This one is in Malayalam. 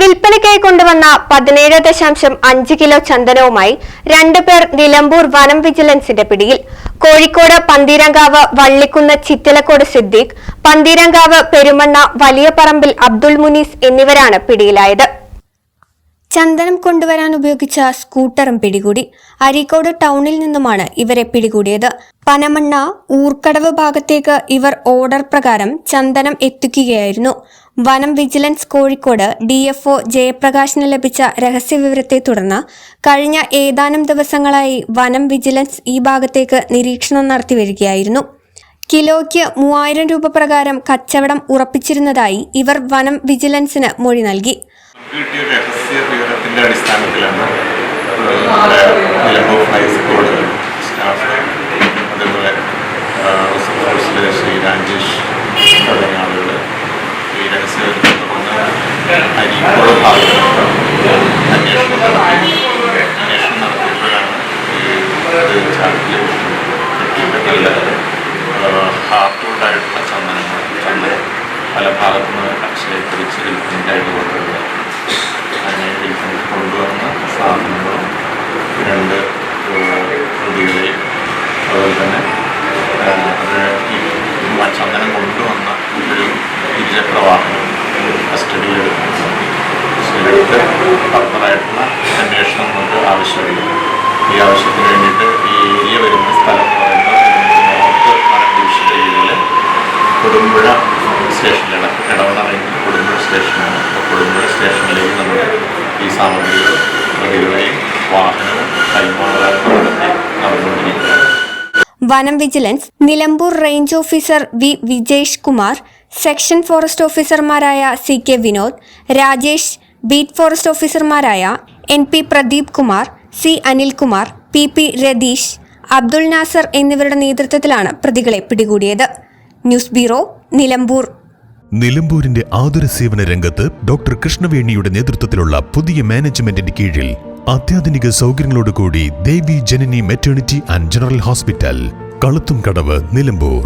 വിൽപ്പനയ്ക്കായി കൊണ്ടുവന്ന പതിനേഴ് ദശാംശം അഞ്ച് കിലോ ചന്ദനവുമായി രണ്ടുപേർ നിലമ്പൂർ വനം വിജിലൻസിന്റെ പിടിയിൽ. കോഴിക്കോട് പന്തീരങ്കാവ് വള്ളിക്കുന്ന് ചിറ്റലക്കോട് സിദ്ദീഖ് പന്തീരങ്കാവ് പെരുമണ്ണ വലിയ പറമ്പിൽ അബ്ദുൾ മുനീസ് എന്നിവരാണ് പിടിയിലായത്. ചന്ദനം കൊണ്ടുവരാൻ ഉപയോഗിച്ച സ്കൂട്ടറും പിടികൂടി. അരീക്കോട് ടൗണിൽ നിന്നുമാണ് ഇവരെ പിടികൂടിയത്. പനമണ്ണ ഊർക്കടവ് ഭാഗത്തേക്ക് ഇവർ ഓർഡർ പ്രകാരം ചന്ദനം എത്തിക്കുകയായിരുന്നു. വനം vigilance Kozhikode D F O ജയപ്രകാശിന് ലഭിച്ച രഹസ്യവിവരത്തെ തുടർന്ന് കഴിഞ്ഞ ഏതാനും ദിവസങ്ങളായി വനം വിജിലൻസ് ഈ ഭാഗത്തേക്ക് നിരീക്ഷണം നടത്തി വരികയായിരുന്നു കിലോയ്ക്ക് മൂവായിരം രൂപ പ്രകാരം കച്ചവടം ഉറപ്പിച്ചിരുന്നതായി ഇവർ വനം വിജിലൻസിന് മൊഴി നൽകി. അടിസ്ഥാനത്തിലാണ് അന്വേഷണം അന്വേഷണം നടത്തിയപ്പോഴാണ് ഈ കിട്ടിയിട്ട് നല്ല ഹാർട്ട്വുഡായിട്ടുള്ള ചന്ദനങ്ങൾ ചന്ദനം പല ഭാഗത്തു നിന്ന് ശേഖരിച്ച് വിൽപ്പനയ്ക്കായിട്ട് കൊണ്ടുവരുന്നത് അങ്ങനെ വിൽപ്പന കൊണ്ടുവന്ന സാധനങ്ങളും ഫർദറായിട്ടുള്ള അന്വേഷണം നമുക്ക് ആവശ്യമായിരുന്നു ഈ ആവശ്യത്തിന് വേണ്ടിയിട്ട് ഈ ഏരിയ വരുന്ന സ്ഥലം എന്ന് പറയുന്നത് നോർത്ത് മലം ഡിവിഷൻ കീഴിൽ കൊടുമ്പുഴ സ്റ്റേഷനിലാണ് ഇടവണ റേഞ്ചിൽ കൊടുമ്പുഴ സ്റ്റേഷനാണ്. അപ്പോൾ കൊടുമ്പുഴ സ്റ്റേഷനിലേക്ക് നമ്മൾ ഈ സാമഗ്രികൾ പ്രതികളെയും വാഹനവും കൈമാറാൻ നടന്നുകൊണ്ടിരിക്കുകയാണ്. വനം vigilance Nilambur range officer V Vijesh Kumar section forest ഓഫീസർമാരായ C K Vinod Rajesh beat forest ഓഫീസർമാരായ N P Pradeep Kumar C Anilkumar P P Ratheesh Abdul Nasar എന്നിവരുടെ നേതൃത്വത്തിലാണ് പ്രതികളെ പിടികൂടിയത്. News bureau Nilambur. നിലമ്പൂരിന്റെ ആതുര സേവന രംഗത്ത് ഡോക്ടർ കൃഷ്ണവേണിയുടെ നേതൃത്വത്തിലുള്ള പുതിയ മാനേജ്മെന്റിന്റെ കീഴിൽ അത്യാധുനിക സൗകര്യങ്ങളോടുകൂടി Devi Janani maternity and general hospital കളുത്തും കടവ് നിലമ്പൂർ.